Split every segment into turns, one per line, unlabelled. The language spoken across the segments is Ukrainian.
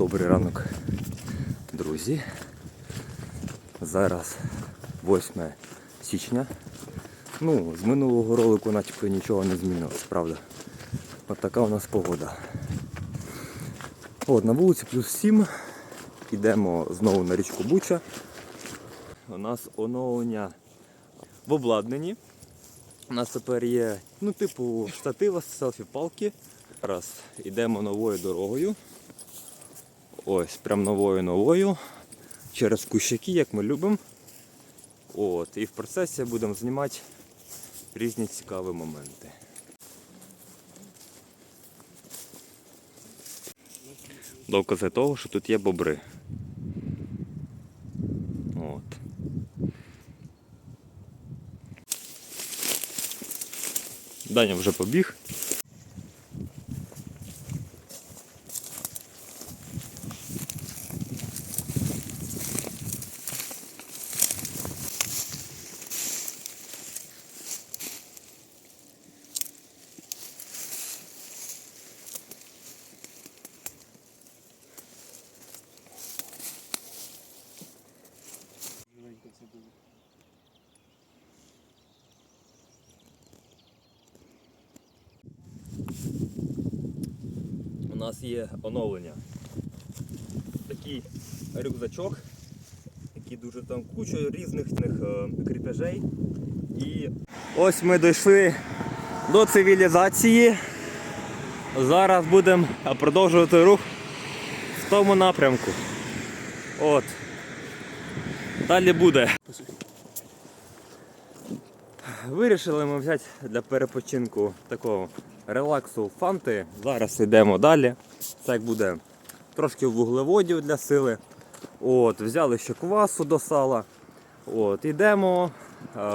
Добрий ранок, друзі. Зараз 8 січня. Ну, з минулого ролику начебто нічого не змінилось, правда. От така у нас погода. От, на вулиці плюс 7. Йдемо знову на річку Буча. У нас оновлення в обладнанні. У нас тепер є, ну, типу, штатива селфі-палки. Раз, йдемо новою дорогою. Ось, прям новою новою. Через кущаки, як ми любимо. От, і в процесі будемо знімати різні цікаві моменти. Докази того, що тут є бобри. От. Даня вже побіг.
Живенько це.
У нас є оновлення. Такий рюкзачок, який дуже там куча різних них, е, кріпежей. І ось ми дійшли до цивілізації. Зараз будемо продовжувати рух в тому напрямку. От. Далі буде. Вирішили ми взяти для перепочинку такого релаксу фанти. Зараз йдемо далі. Це як буде трошки вуглеводів для сили. От, взяли ще квасу до сала. От, йдемо. А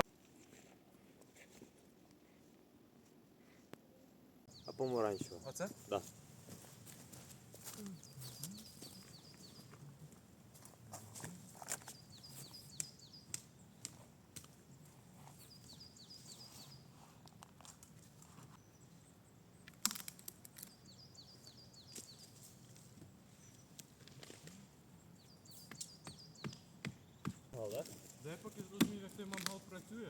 помаранчево.
Оце?
Да. Але?
Де я поки зрозумів, як той мангал працює.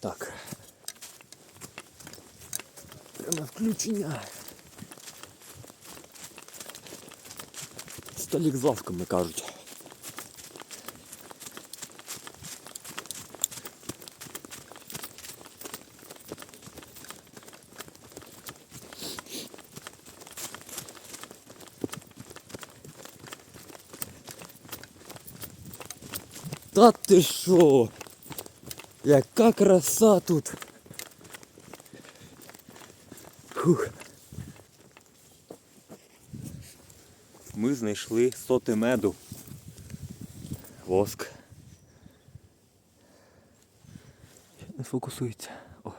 Так. Пряме включення. Столік з лавками кажуть. Та ти що? Яка краса тут. Фух. Ми знайшли соти меду. Воск. Не фокусується. О.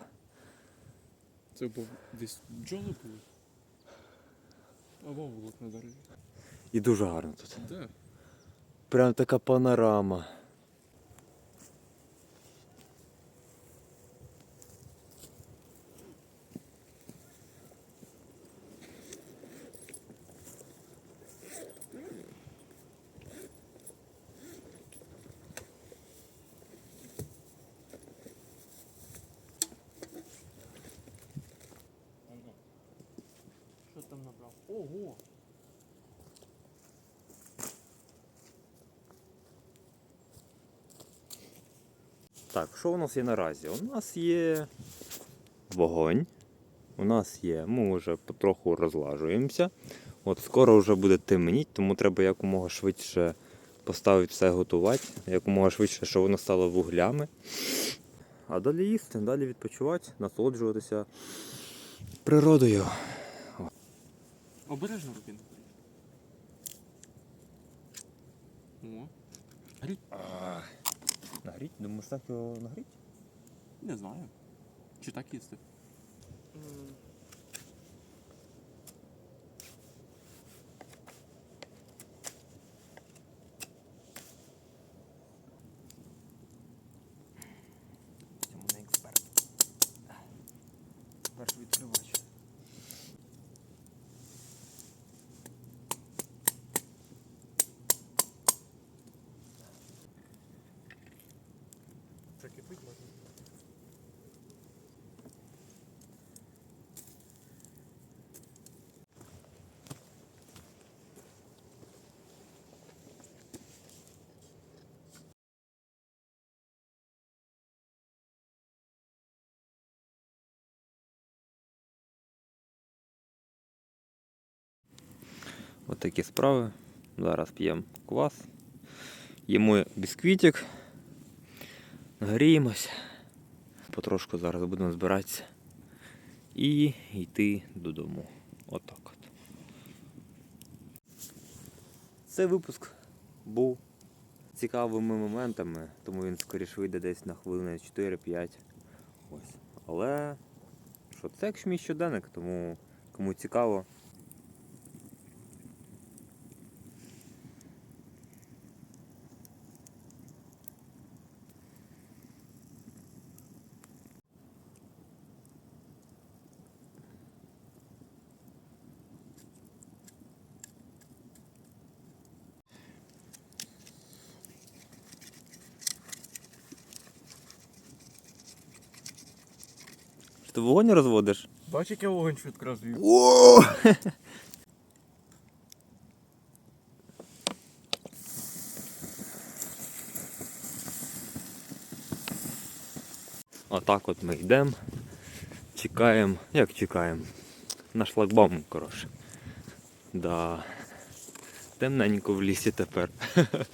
Це був десь бджоли були. А воволок на дереві.
І дуже гарно тут.
Де?
Прям така панорама.
Що? Ого!
Так, що у нас є наразі? У нас є вогонь. У нас є, ми вже потроху розлажуємося. От скоро вже буде темніть, тому треба якомога швидше поставити все готувати, якомога швидше, щоб воно стало вуглями. А далі їсти, далі відпочивати, насолоджуватися природою.
Обережно руки не горіть. О. Горіть?
Нагріть? Думаєш так його нагріть?
Не знаю. Чи так їсти?
От справи. Зараз п'ємо квас. Їмо бісквітик. Нагріємось. Потрошку зараз будемо збиратися. І йти додому. Отак от. Цей випуск був цікавими моментами, тому він скоріше вийде десь на хвилини 4-5. Ось. Але що це як мій щоденник, тому кому цікаво. Ти вогонь розводиш?
Бач, як я вогонь швидко розвів.
О! Отак от ми йдемо, чекаємо, як чекаємо? На шлагбаум, коротше. Да. Темненько в лісі тепер.